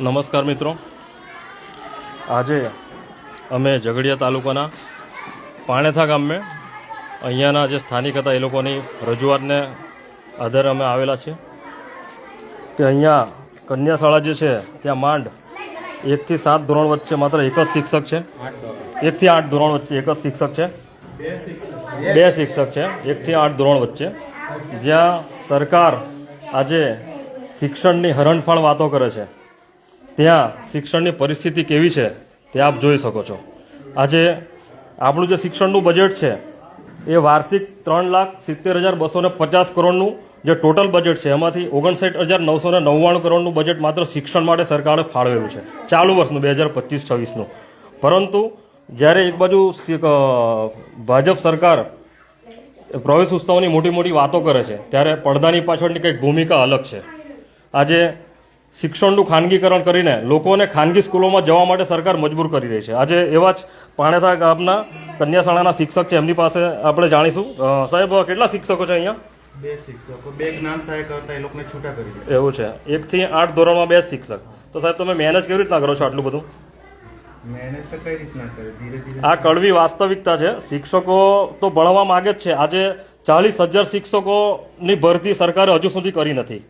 નમસ્કાર મિત્રો. આજે અમે ઝઘડિયા તાલુકાના પાણેથા ગામે અહીંયાના જે સ્થાનિક હતા એ લોકોની રજૂઆતને આધારે અમે આવેલા છે કે અહીંયા કન્યા શાળા જે છે ત્યાં માંડ એકથી સાત ધોરણ વચ્ચે માત્ર એક જ શિક્ષક છે. એકથી આઠ ધોરણ વચ્ચે એક જ શિક્ષક છે. બે શિક્ષક છે એકથી આઠ ધોરણ વચ્ચે. જ્યાં સરકાર આજે શિક્ષણની હરણફાળ વાતો કરે છે. ત્યાં શિક્ષણની પરિસ્થિતિ કેવી છે તે આપ જોઈ શકો છો. આજે આપણું જે શિક્ષણનું બજેટ છે, એ વાર્ષિક ત્રણ લાખ સિત્તેર હજાર બસો ને પચાસ કરોડનું જે ટોટલ બજેટ છે, એમાંથી ઓગણસાઠ હજાર નવસો ને નવ્વાણું કરોડનું બજેટ માત્ર શિક્ષણ માટે સરકારે ફાળવેલું છે. ચાલુ વર્ષનું, બે હજાર પચીસ, છવ્વીસનું. પરંતુ જ્યારે એક બાજુ ભાજપ સરકાર પ્રવેશ ઉત્સવની મોટી મોટી વાતો કરે છે, ત્યારે પડદાની પાછળની કંઈક ભૂમિકા અલગ છે. આજે શિક્ષણનું ખાનગીકરણ કરીને લોકોને ખાનગી સ્કૂલોમાં જવા માટે સરકાર મજબૂર કરી રહી છે. આજે એવા જ પાણેથા ગામના કન્યાશાળાના શિક્ષક છે. એમની પાસે આપણે જાણીશું. સાહેબ કેટલા શિક્ષકો છે અહીંયા? બે શિક્ષકો બે જ્ઞાન સહાય કરતા એ લોકોને છૂટા કરી એવું છે. એકથી આઠ ધોરણમાં બે શિક્ષક. તો સાહેબ તમે મેનેજ કેવી રીતના કરો છો આટલું બધું? મહેનત તો કઈ રીતના કરે? ધીરે ધીરે આ કડવી વાસ્તવિકતા છે. શિક્ષકો તો ભણવા માંગે જ છે. આજે ચાલીસ હજાર શિક્ષકોની ભરતી સરકારે હજુ સુધી કરી નથી.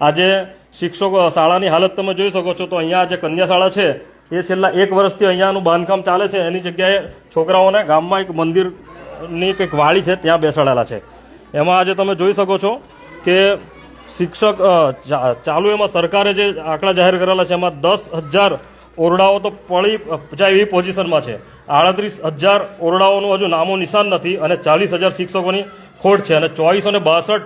આજે શિક્ષકો શાળાની હાલત તમે જોઈ શકો છો તો અહીંયા જે કન્યા શાળા છે, એ છેલ્લા એક વર્ષથી અહીંયાનું બાંધકામ ચાલે છે. એની જગ્યાએ છોકરાઓને ગામમાં એક મંદિરની કંઈક વાળી છે, ત્યાં બેસાડેલા છે. એમાં આજે તમે જોઈ શકો છો કે શિક્ષક ચાલુ એમાં સરકારે જે આંકડા જાહેર કરેલા છે, એમાં દસ હજાર ઓરડાઓ તો પડી, જાય એવી પોઝિશનમાં છે. આડત્રીસ હજાર ઓરડાઓનું હજુ નામો નિશાન નથી અને ચાલીસ હજાર શિક્ષકોની ખોટ છે અને ચોવીસો ને બાસઠ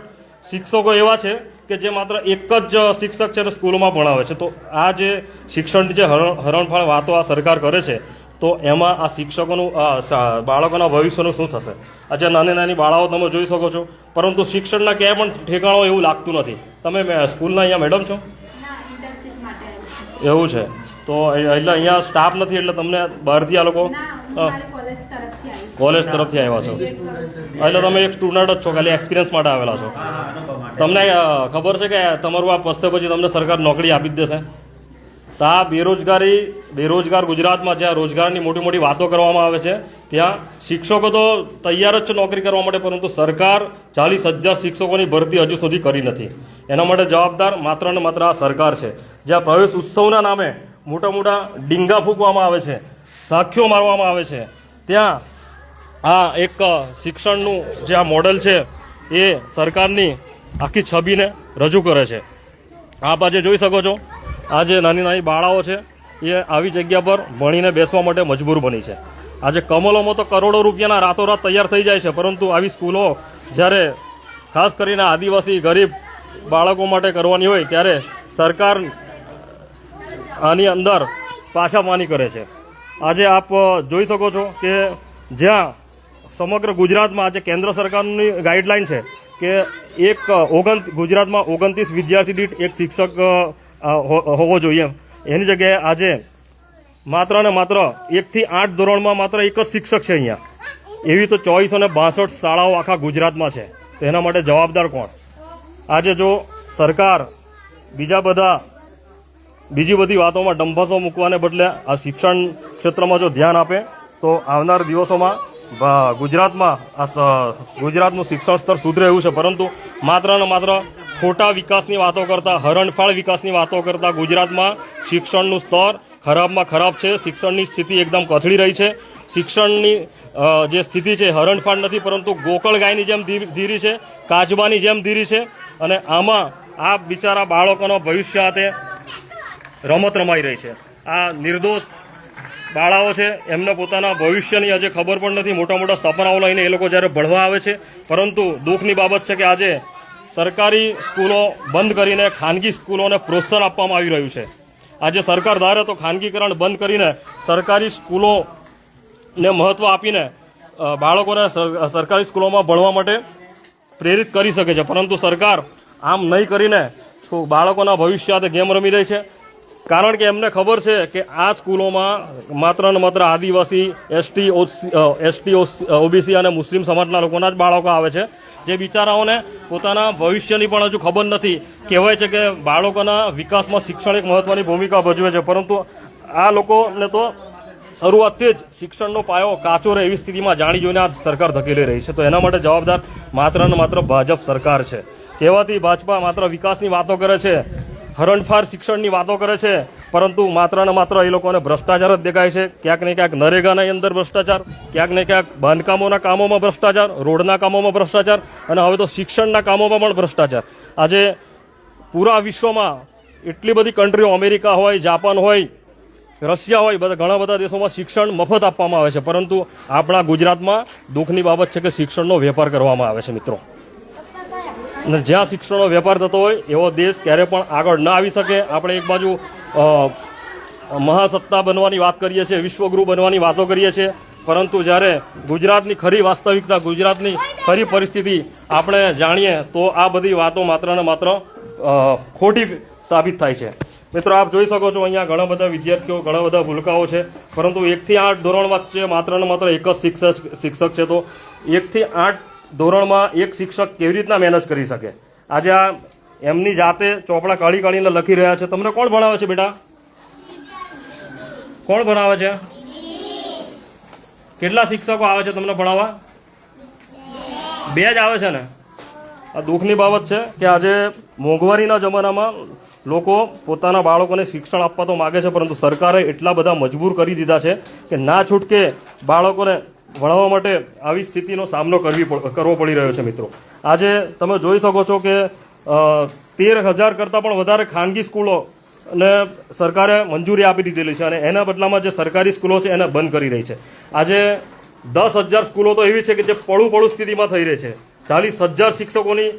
શિક્ષકો એવા છે કે જે માત્ર એક જ શિક્ષક છે અને સ્કૂલોમાં ભણાવે છે. તો આ જે શિક્ષણની જે હરણ હરણફાળ વાતો આ સરકાર કરે છે તો એમાં આ શિક્ષકોનું બાળકોના ભવિષ્યનું શું થશે? આજે નાની નાની બાળાઓ તમે જોઈ શકો છો પરંતુ શિક્ષણના ક્યાંય પણ ઠેકાણો એવું લાગતું નથી. તમે સ્કૂલના અહીંયા મેડમ છો. એવું છે. તો એટલે અહીંયા સ્ટાફ નથી એટલે તમને બહારથી આ લોકો કોલેજ તરફથી કોલેજ તરફથી આવ્યા છું. એટલે તમે એક સ્ટુડન્ટ જ છો ખાલી એક્સપિરિયન્સ માટે આવેલા છો. તમને ખબર છે કે તમારું આ પસ્તે પછી તમને સરકાર નોકરી આપી જ દેશે? તો આ બેરોજગારી બેરોજગાર ગુજરાતમાં જ્યાં રોજગારની મોટી મોટી વાતો કરવામાં આવે છે ત્યાં શિક્ષકો તો તૈયાર જ છે નોકરી કરવા માટે પરંતુ સરકાર ચાલીસ હજાર શિક્ષકોની ભરતી હજુ સુધી કરી નથી. એના માટે જવાબદાર માત્ર ને માત્ર આ સરકાર છે. જ્યાં પ્રવેશ ઉત્સવના નામે મોટા મોટા ડીંગા ફૂંકવામાં આવે છે. સાખીઓ મારવામાં આવે છે. ત્યાં આ એક શિક્ષણનું જે આ મોડલ છે, એ સરકારની આખી છબીને રજૂ કરે છે. આપ આજે જોઈ શકો છો, આ જે નાની નાની બાળાઓ છે, એ આવી જગ્યા પર ભણીને બેસવા માટે મજબૂર બની છે. આજે કમલોમાં તો કરોડો રૂપિયાના રાતોરાત તૈયાર થઈ જાય છે, પરંતુ આવી સ્કૂલો જ્યારે ખાસ કરીને આદિવાસી, ગરીબ બાળકો માટે કરવાની હોય, ત્યારે સરકાર આની અંદર પાછા માની કરે છે. આજે આપ જોઈ શકો છો કે જ્યાં સમગ્ર ગુજરાતમાં આજે કેન્દ્ર સરકારની ગાઈડલાઈન છે કે એક ઓગણ, ગુજરાતમાં ઓગણત્રીસ વિદ્યાર્થી દીઠ એક શિક્ષક હોવો જોઈએ એની જગ્યાએ આજે માત્ર ને માત્ર એકથી આઠ ધોરણમાં માત્ર એક જ શિક્ષક છે અહીંયા. એવી તો ચોવીસો ને બાસઠ શાળાઓ આખા ગુજરાતમાં છે. તો એના માટે જવાબદાર કોણ? આજે જો સરકાર બીજા બધા બીજી બધી વાતોમાં ડંભાસો મૂકવાને બદલે આ શિક્ષણ ક્ષેત્રમાં જો ધ્યાન આપે, તો આવનાર દિવસોમાં ગુજરાતમાં આ ગુજરાતનું શિક્ષણ સ્તર સુધરે એવું છે. પરંતુ માત્ર ને માત્ર ખોટા વિકાસની વાતો કરતાં, હરણફાળ વિકાસની વાતો કરતાં ગુજરાતમાં શિક્ષણનું સ્તર ખરાબમાં ખરાબ છે. શિક્ષણની સ્થિતિ એકદમ કથળી રહી છે. શિક્ષણની જે સ્થિતિ છે હરણફાળ નથી, પરંતુ ગોકળ ગાયની જેમ ધીર- ધીરી છે કાચબાની જેમ ધીરી છે. અને આમાં આ બિચારા બાળકોનો ભવિષ્ય હાથે રમત રમાઈ રહી છે. આ નિર્દોષ બાળાઓ છે, એમને પોતાના ભવિષ્યની આજે ખબર પણ નથી. મોટા મોટા સપનાઓ લઈને એ લોકો જ્યારે ભણવા આવે છે, પરંતુ દુઃખની બાબત છે કે આજે સરકારી સ્કૂલો બંધ કરીને ખાનગી સ્કૂલોને પ્રોત્સાહન આપવામાં આવી રહ્યું છે. આજે સરકાર ધારે તો ખાનગીકરણ બંધ કરીને સરકારી સ્કૂલોને મહત્ત્વ આપીને બાળકોને સરકારી સ્કૂલોમાં ભણવા માટે પ્રેરિત કરી શકે છે. પરંતુ સરકાર આમ નહીં કરીને બાળકોના ભવિષ્ય આજે ગેમ રમી રહી છે. કારણ કે એમને ખબર છે કે આ સ્કૂલોમાં માત્ર ને માત્ર આદિવાસી, એસટી એસટી ઓબીસી અને મુસ્લિમ સમાજના લોકોના જ બાળકો આવે છે. જે બિચારાઓને પોતાના ભવિષ્યની પણ હજુ ખબર નથી. કહેવાય છે કે બાળકોના વિકાસમાં શિક્ષણ એક મહત્વની ભૂમિકા ભજવે છે. પરંતુ આ લોકોને તો શરૂઆતથી જ શિક્ષણનો પાયો કાચો રહે એવી સ્થિતિમાં જાણી જોઈને આ સરકાર ધકેલી રહી છે. તો એના માટે જવાબદાર માત્ર ને માત્ર ભાજપ સરકાર છે. કહેવાથી ભાજપા માત્ર વિકાસની વાતો કરે છે. હરણફાર શિક્ષણની વાતો કરે છે, પરંતુ માત્ર ને માત્ર એ લોકોને ભ્રષ્ટાચાર જ દેખાય છે. ક્યાંક ને ક્યાંક નરેગાના અંદર ભ્રષ્ટાચાર, ક્યાંક ને ક્યાંક બાંધકામોના કામોમાં ભ્રષ્ટાચાર, રોડના કામોમાં ભ્રષ્ટાચાર અને હવે તો શિક્ષણના કામોમાં પણ ભ્રષ્ટાચાર. આજે પૂરા વિશ્વમાં એટલી બધી કન્ટ્રીઓ અમેરિકા હોય, જાપાન હોય, રશિયા હોય, બધા ઘણા બધા દેશોમાં શિક્ષણ મફત આપવામાં આવે છે. પરંતુ આપણા ગુજરાતમાં દુઃખની બાબત છે કે શિક્ષણનો વેપાર કરવામાં આવે છે, મિત્રો. અને જ્યાં શિક્ષણનો વેપાર થતો હોય, એવો દેશ ક્યારે પણ આગળ ન આવી શકે. આપણે એક બાજુ મહાસત્તા બનવાની વાત કરીએ છીએ, વિશ્વગુરુ બનવાની વાતો કરીએ છીએ. પરંતુ જ્યારે ગુજરાતની ખરી વાસ્તવિકતા, ગુજરાતની ખરી પરિસ્થિતિ આપણે જાણીએ, તો આ બધી વાતો માત્ર ને માત્ર ખોટી સાબિત થાય છે. મિત્રો, આપ જોઈ શકો છો અહીંયા ઘણા બધા વિદ્યાર્થીઓ, ઘણા બધા ભૂલકાઓ છે. પરંતુ એકથી આઠ ધોરણ વચ્ચે માત્ર ને માત્ર એક જ શિક્ષક શિક્ષક છે તો એકથી આઠ ધોરણમાં એક શિક્ષક કેવી રીતના મહેનત કરી શકે? આજે આ એમની જાતે ચોપડા કાઢી કાઢીને લખી રહ્યા છે. તમને કોણ ભણાવે છે બેટા? કોણ ભણાવે છે? કેટલા શિક્ષકો આવે છે તમને ભણાવવા? બે જ આવે છે ને? આ દુઃખની બાબત છે કે આજે મોંઘવારીના જમાનામાં લોકો પોતાના બાળકોને શિક્ષણ આપવા તો માગે છે, પરંતુ સરકારે એટલા બધા મજબૂર કરી દીધા છે કે ના છૂટકે બાળકોને ભણાવવા માટે આવી સ્થિતિનો સામનો કરવી કરવો પડી રહ્યો છે, મિત્રો. આજે તમે જોઈ શકો છો કે તેર હજાર કરતાં પણ વધારે ખાનગી સ્કૂલો ને સરકારે મંજૂરી આપી દીધેલી છે અને એના બદલામાં જે સરકારી સ્કૂલો છે એને બંધ કરી રહી છે. આજે દસ હજાર સ્કૂલો તો એવી છે કે જે પડું પડું સ્થિતિમાં થઈ રહી છે. ચાલીસ હજાર શિક્ષકોની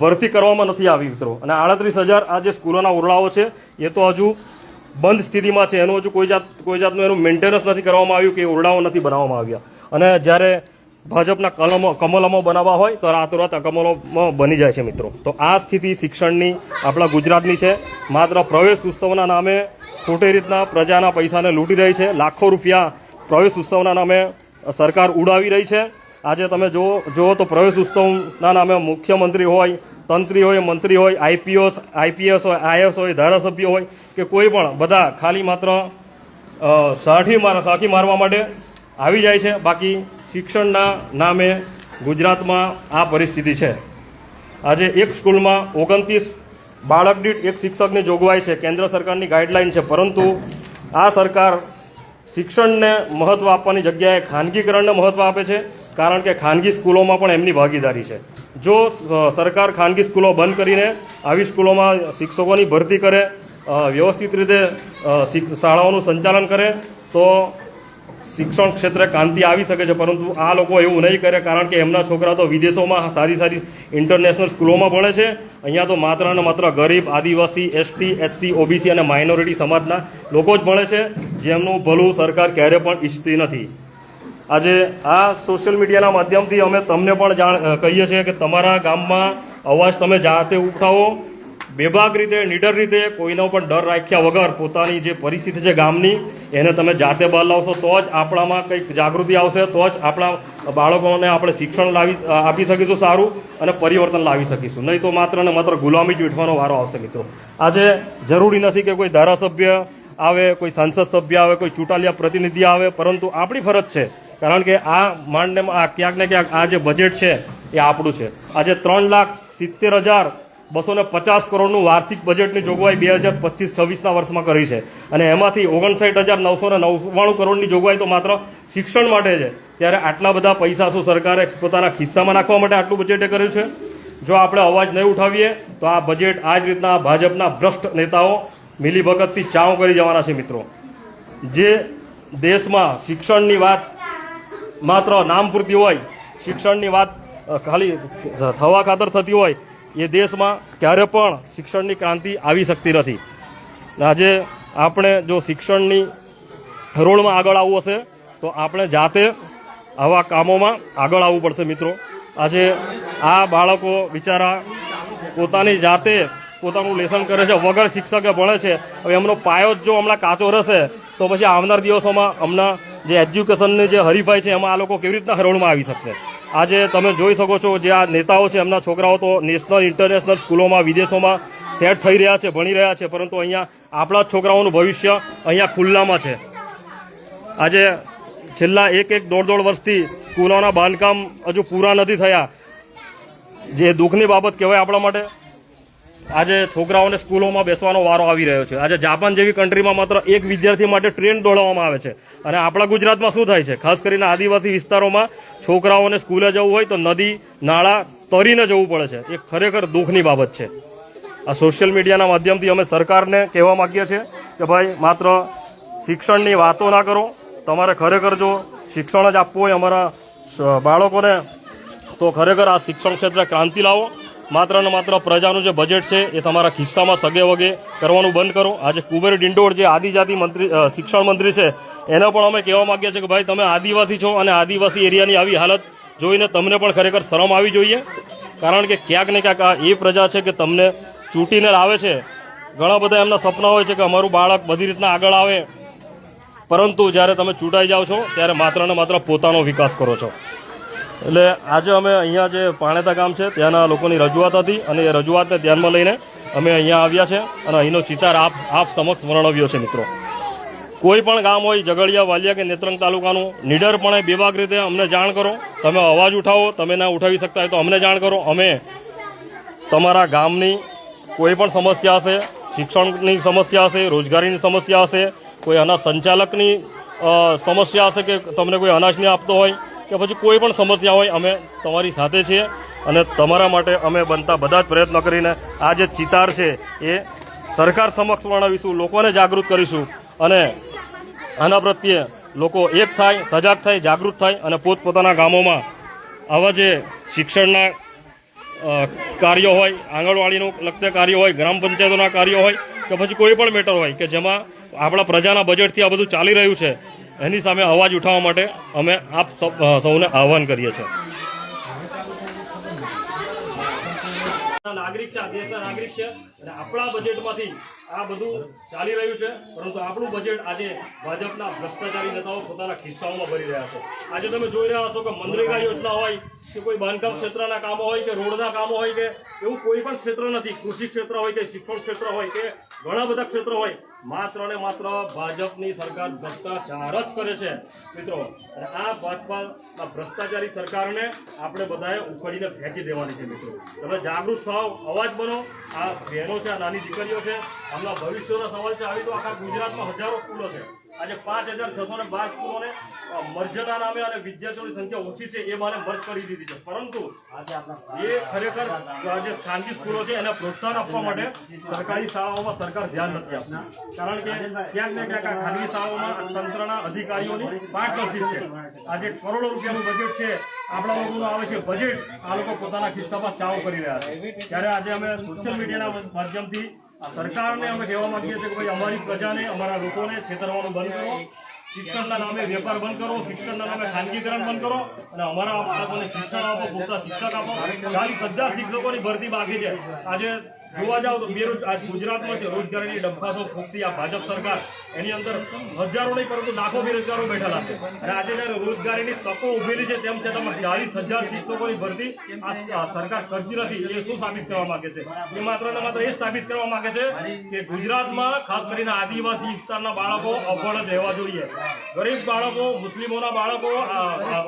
ભરતી કરવામાં નથી આવી, મિત્રો. અને આડત્રીસ હજાર આ જે સ્કૂલોના ઓરડાઓ છે, એ તો હજુ બંધ સ્થિતિમાં છે. એનું હજુ કોઈ જાત, કોઈ જાતનું એનું મેન્ટેનન્સ નથી કરવામાં આવ્યું કે એ ઓરડાઓ નથી બનાવવામાં આવ્યા. અને જ્યારે ભાજપના કલમો કમલમો બનાવવા હોય, તો રાતોરાત કમલોમાં બની જાય છે મિત્રો. તો આ સ્થિતિ શિક્ષણની, આપણા ગુજરાતની છે. માત્ર પ્રવેશ ઉત્સવના નામે ખોટી રીતના પ્રજાના પૈસાને લૂંટી રહી છે. લાખો રૂપિયા પ્રવેશ ઉત્સવના નામે સરકાર ઉડાવી રહી છે. આજે તમે જુઓ જુઓ તો પ્રવેશ ઉત્સવના નામે મુખ્યમંત્રી હોય, તંત્રી હોય, મંત્રી હોય આઈપીએસ આઈપીએસ હોય, આઈએસ હોય, ધારાસભ્ય હોય, કે કોઈ પણ બધા ખાલી માત્ર સાઠી માર સાખી મારવા માટે આવી જાય છે. બાકી શિક્ષણના નામે ગુજરાતમાં આ પરિસ્થિતિ છે. આજે એક સ્કૂલમાં ઓગણત્રીસ બાળક દીઠ એક શિક્ષકની જોગવાઈ છે. કેન્દ્ર સરકારની ગાઈડલાઈન છે. પરંતુ આ સરકાર શિક્ષણને મહત્ત્વ આપવાની જગ્યાએ ખાનગીકરણને મહત્ત્વ આપે છે, કારણ કે ખાનગી સ્કૂલોમાં પણ એમની ભાગીદારી છે. જો સરકાર ખાનગી સ્કૂલો બંધ કરીને આવી સ્કૂલોમાં શિક્ષકોની ભરતી કરે વ્યવસ્થિત રીતે શાળાઓનું સંચાલન કરે, તો શિક્ષણ ક્ષેત્રે ક્રાંતિ આવી શકે છે, પરંતુ આ લોકો એવું નહીં કરે, કારણ કે એમના છોકરા તો વિદેશોમાં સારી સારી ઇન્ટરનેશનલ સ્કૂલોમાં ભણે છે. અહીંયા તો માત્ર ને માત્ર ગરીબ, આદિવાસી એસટી એસસી ઓબીસી અને માઇનોરિટી સમાજના લોકો જ ભણે છે, જેમનું ભલું સરકાર ક્યારે પણ ઈચ્છતી નથી. આજે આ સોશિયલ મીડિયાના માધ્યમથી અમે તમને પણ જાણ કહીએ છીએ કે તમારા ગામમાં અવાજ તમે જાતે ઉઠાવો. બેભાગ રીતે, નીડર રીતે કોઈનો પણ ડર રાખ્યા વગર પોતાની જે પરિસ્થિતિ છે ગામની, એને તમે જાતે બહાર લાવશો, તો જ આપણામાં કંઈક જાગૃતિ આવશે, તો જ આપણા બાળકોને આપણે શિક્ષણ લાવી આપી શકીશું સારું અને પરિવર્તન લાવી શકીશું. નહીં તો માત્ર ને માત્ર ગુલામી જ વીઠવાનો વારો આવશે મિત્રો. આજે જરૂરી નથી કે કોઈ ધારાસભ્ય આવે, કોઈ સાંસદ સભ્ય આવે, કોઈ ચૂંટાલિયા પ્રતિનિધિ આવે, પરંતુ આપણી ફરજ છે. કારણ કે આ માંડને ક્યાંક ને ક્યાંક આ જે બજેટ છે, એ આપણું છે. આજે ત્રણ લાખ સિત્તેર હજાર બસો ને પચાસ કરોડનું વાર્ષિક બજેટની જોગવાઈ બે હજાર પચીસ છવ્વીસના વર્ષમાં કરી છે. અને એમાંથી ઓગણસાઠ હજાર નવસો ને નવ્વાણું કરોડની જોગવાઈ તો માત્ર શિક્ષણ માટે છે. ત્યારે આટલા બધા પૈસા શું સરકારે પોતાના ખિસ્સામાં નાખવા માટે આટલું બજેટે કર્યું છે? જો આપણે અવાજ નહીં ઉઠાવીએ, તો આ બજેટ આ જ રીતના ભાજપના ભ્રષ્ટ નેતાઓ મિલીભગતથી ચાવ કરી જવાના છે મિત્રો. જે દેશમાં શિક્ષણની વાત માત્ર નામ પૂરતી હોય, શિક્ષણની વાત ખાલી થવા ખાતર થતી હોય એ દેશમાં ક્યારે પણ શિક્ષણની ક્રાંતિ આવી શકતી નથી. આજે આપણે જો શિક્ષણની હરોળમાં આગળ આવવું હશે, તો આપણે જાતે આવા કામોમાં આગળ આવવું પડશે મિત્રો. આજે આ બાળકો બિચારા પોતાની જાતે પોતાનું લેસન કરે છે, વગર શિક્ષકે ભણે છે. હવે એમનો પાયો જ જો હમણાં કાચો રહેશે, તો પછી આવનાર દિવસોમાં હમણાં જે એજ્યુકેશનની જે હરીફાઈ છે, એમાં આ લોકો કેવી રીતના હરોળમાં આવી શકશે? આજે તમે જોઈ શકો છો જે આ નેતાઓ છે, એમના છોકરાઓ તો નેશનલ, ઇન્ટરનેશનલ સ્કૂલોમાં, વિદેશોમાં સેટ થઈ રહ્યા છે, ભણી રહ્યા છે, પરંતુ અહીંયા આપણા જ છોકરાઓનું ભવિષ્ય અહીંયા ખુલ્લામાં છે. આજે છેલ્લા એક એક દોઢ દોઢ વર્ષથી સ્કૂલોના બાંધકામ હજુ પૂરા નથી થયા. જે દુઃખની બાબત કહેવાય આપણા માટે આજે છોકરાઓને સ્કૂલોમાં બેસવાનો વારો આવી રહ્યો છે. આજે જાપાન જેવી કન્ટ્રીમાં માત્ર એક વિદ્યાર્થી માટે ટ્રેન દોડાવવામાં આવે છે. અને આપણા ગુજરાતમાં શું થાય છે? ખાસ કરીને આદિવાસી વિસ્તારોમાં છોકરાઓને સ્કૂલે જવું હોય તો નદી, નાળા તરીને જવું પડે છે. એ ખરેખર દુઃખની બાબત છે. આ સોશિયલ મીડિયાના માધ્યમથી અમે સરકારને કહેવા માંગીએ છીએ કે ભાઈ, માત્ર શિક્ષણની વાતો ના કરો. તમારે ખરેખર જો શિક્ષણ જ આપવું હોય અમારા બાળકોને, તો ખરેખર આ શિક્ષણ ક્ષેત્રે ક્રાંતિ લાવો. માત્ર ને માત્ર પ્રજાનું જે બજેટ છે એ તમારા ખિસ્સામાં સગે વગે કરવાનું બંધ કરો. આજે કુબેર ડિંડોળ જે આદિજાતિ મંત્રી શિક્ષણ મંત્રી છે, એને પણ અમે કહેવા માંગીએ છીએ કે ભાઈ તમે આદિવાસી છો અને આદિવાસી એરિયાની આવી હાલત જોઈને તમને પણ ખરેખર શરમ આવી જોઈએ. કારણ કે ક્યાંક ને ક્યાંક આ એ પ્રજા છે કે તમને ચૂંટીને લાવે છે. ઘણા બધા એમના સપના હોય છે કે અમારું બાળક બધી રીતના આગળ આવે. પરંતુ જ્યારે તમે ચૂંટાઈ જાઓ છો, ત્યારે માત્ર ને માત્ર પોતાનો વિકાસ કરો છો. એટલે આજે અમે અહીંયા જે પાણેતા ગામ છે, ત્યાંના લોકોની રજૂઆત હતી અને એ રજૂઆતને ધ્યાનમાં લઈને અમે અહીંયા આવ્યા છે અને અહીંનો ચિતાર આપ આપ સમક્ષ વર્ણવ્યો છે મિત્રો. કોઈ પણ ગામ હોય, ઝઘડિયા, વાલિયા કે નેત્રંગ તાલુકાનું, નિડરપણે બેબાક રીતે અમને જાણ કરો. તમે અવાજ ઉઠાવો, તમે ના ઉઠાવી શકતા હોય તો અમને જાણ કરો. અમે તમારા ગામની કોઈ પણ સમસ્યા હશે, શિક્ષણની સમસ્યા હશે, રોજગારીની સમસ્યા હશે, કોઈ અનાજ સંચાલકની સમસ્યા હશે કે તમને કોઈ અનાજ નહીં આપતો હોય કે પછી કોઈ પણ સમસ્યા હોય, અમે તમારી સાથે છીએ અને તમારા માટે અમે બનતા બધા જ પ્રયત્નો કરીને આ જે ચિતાર છે એ સરકાર સમક્ષ વર્ણવીશું લોકોને જાગૃત કરીશું અને આના પ્રત્યે લોકો એક થાય, સજાગ થાય, જાગૃત થાય અને પોતપોતાના ગામોમાં આવા જે શિક્ષણના કાર્યો હોય, આંગણવાડીનું લગતા કાર્યો હોય, ગ્રામ પંચાયતોના કાર્યો હોય કે પછી કોઈ પણ મેટર હોય કે જેમાં આપણા પ્રજાના બજેટથી આ બધું ચાલી રહ્યું છે એની સામે અવાજ ઉઠાવવા માટે અમે આપ સૌને આહવાન કરીએ છીએ. નાગરિક છે આપણા બજેટમાંથી આ બધું ચાલી રહ્યું છે, પરંતુ આપણું બજેટ આજે ભાજપના ભ્રષ્ટાચારી નેતાઓ પોતાના ખિસ્સાઓમાં ભરી રહ્યા છે. આજે તમે જોઈ રહ્યા હશો કે મનરેગા યોજના હોય કે કોઈ બાંધકામ ક્ષેત્રના કામો હોય કે રોડના કામો હોય કે એવું કોઈ પણ ક્ષેત્ર નથી, કૃષિ ક્ષેત્ર હોય કે શિક્ષણ ક્ષેત્ર હોય કે ઘણા બધા ક્ષેત્રો હોય, માત્ર ને માત્ર ભાજપની સરકાર ભ્રષ્ટાચાર જ કરે છે. મિત્રો, અને આ ભાજપા ભ્રષ્ટાચારી સરકારને આપણે બધાએ ઉખડીને ફેંકી દેવાની છે, મિત્રો. તમે જાગૃત થાવ અવાજ બનો. આ બહેનો છે, આ નાની દીકરીઓ છે આમના ભવિષ્યનો સવાલ છે. આવી તો આખા ગુજરાતમાં હજારો સ્કૂલો છે. આજે પાંચ હજાર છસો ને બાર સ્કૂલોને મર્જના નામે અને વિદ્યાર્થીઓની સંખ્યા ઓછી છે એ મારે મર્જ કરી દીધી છે. પરંતુ એ ખરેખર જે ખાનગી સ્કૂલો છે એને પ્રોત્સાહન આપવા માટે સરકારી શાળાઓમાં સરકાર ધ્યાન નથી આપતી. કારણ કે ક્યાંક ને ક્યાંક ખાનગી શાળાઓમાં તંત્રના અધિકારીઓની પાર્ટનરશીપ છે. આજે કરોડો રૂપિયાનું બજેટ છે. આપણા લોકોનું આવે છે બજેટ આ લોકો પોતાના ખિસ્સામાં ચાવ કરી રહ્યા છે. ત્યારે આજે અમે સોશિયલ મીડિયાના માધ્યમથી સરકારને અમે કહેવા માંગીએ છીએ કે ભાઈ અમારી પ્રજાને, અમારા લોકોને છેતરવાનું બંધ કરો. શિક્ષણના નામે વેપાર બંધ કરો, શિક્ષણના નામે ખાનગીકરણ બંધ કરો અને અમારા બાળકોને શિક્ષણ આપો, પૂરતા શિક્ષક આપો. ખાલી હજાર શિક્ષકોની ભરતી બાકી છે. આજે જોવા જાવ તો બેરોજ આજ ગુજરાતમાં છે, રોજગારીની ડંફાસો ફૂંકતી આ ભાજપ સરકાર. એની અંદર હજારો નહીં, પરંતુ લાખો બેરોજગારો બેઠેલા છે. અને આજે જ્યારે રોજગારીની તકો ઉભેલી છે, તેમ છતાં ચાલીસ હજાર શિક્ષકોની ભરતી આ સરકાર કરતી નથી. એ શું સાબિત કરવા માંગે છે? એ માત્ર ને માત્ર એ સાબિત કરવા માંગે છે કે ગુજરાતમાં ખાસ કરીને આદિવાસી વિસ્તારના બાળકો અભણ રહેવા જોઈએ. ગરીબ બાળકો, મુસ્લિમોના બાળકો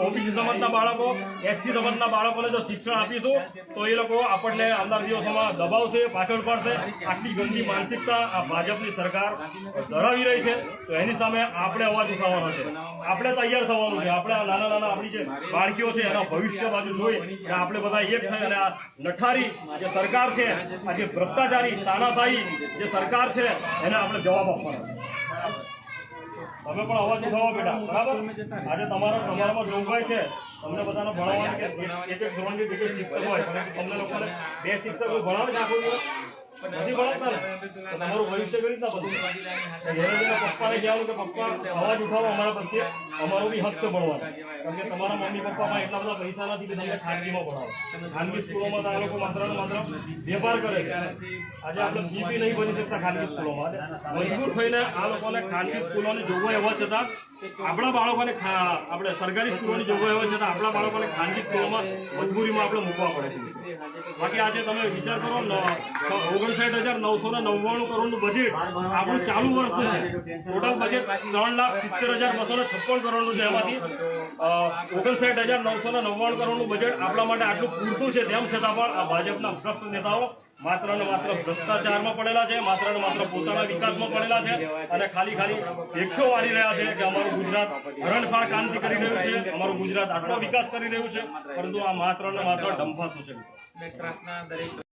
ઓબીસી સમાજના બાળકો, એસસી સમાજના બાળકોને જો શિક્ષણ આપીશું, તો એ લોકો આપણને આવનાર દિવસોમાં દબાવશે પાછળ પડશે. આટલી ગંદી માનસિકતા આ ભાજપની સરકાર ધરાવી રહી છે. તો એની સામે આપણે અવાજ ઉઠાવવાનો છે. આપણે તૈયાર થવાનું છે. આપણે આ નાના નાના આપણી જે બાળકીઓ છે, એના ભવિષ્ય બાજુ જોઈ અને આપણે બધા એક થઈ અને આ નઠારી જે સરકાર છે, આ જે ભ્રષ્ટાચારી, તાનાશાહી જે સરકાર છે, એને આપણે જવાબ આપવાનો છે. તમે પણ અવાજ ઉઠાવો બેટા. બરાબર? આજે તમારા, તમારામાં જોગવાઈ છે. તમને બધાને ભણાવવાની કે એક એક ધોરણની એક શિક્ષક હોય તમને લોકોને બે શિક્ષકો ભણાવે છે. આખો તમારું ભવિષ્ય કઈ રીતના બધું ઘરે પપ્પાને કહેવાનું કે પપ્પા, અવાજ ઉઠાવો અમારા પ્રત્યે. અમારો બી હક છે તમારા મમ્મી પપ્પામાં એટલા બધા પૈસા નથી ખાનગીમાં ભણાવો. ખાનગી સ્કૂલોમાં તો આ લોકો માત્ર માત્ર વેપાર કરે છે. આજે આપણે નહીં ભરી શકતા ખાનગી સ્કૂલોમાં. મજબૂર થઈને આ લોકોને ખાનગી સ્કૂલોની જોગવાઈ હોવા છતાં આપણા બાળકોને આપણે સરકારી સ્કૂલોની જોગવાઈ હોય છતાં આપણા બાળકોને ખાનગી સ્કૂલોમાં મજબૂરીમાં આપણે મૂકવા પડે છે. બાકી આજે તમે વિચાર કરો ઓગણસાઠ હજાર નવસો ને નવ્વાણું કરોડનું બજેટ આપણું ચાલુ વર્ષનું છે. ટોટલ બજેટ ત્રણ લાખ સિત્તેર હજાર બસો ને છપ્પન કરોડનું છે એમાંથી. ઓગણસાઠ હજાર નવસો ને નવ્વાણું કરોડનું બજેટ આપણા માટે આટલું પૂરતું છે. તેમ છતાં પણ આ ભાજપના ભ્રષ્ટ નેતાઓ માત્ર ને માત્ર ભ્રષ્ટાચારમાં પડેલા છે, માત્ર ને માત્ર પોતાના વિકાસમાં પડેલા છે અને ખાલી ખાલી એકઠો વાળી રહ્યા છે કે અમારું ગુજરાત હરણફાળ ક્રાંતિ કરી રહ્યું છે, અમારું ગુજરાત આટલો વિકાસ કરી રહ્યું છે, પરંતુ આ માત્ર ને માત્ર ડંફાસો છે.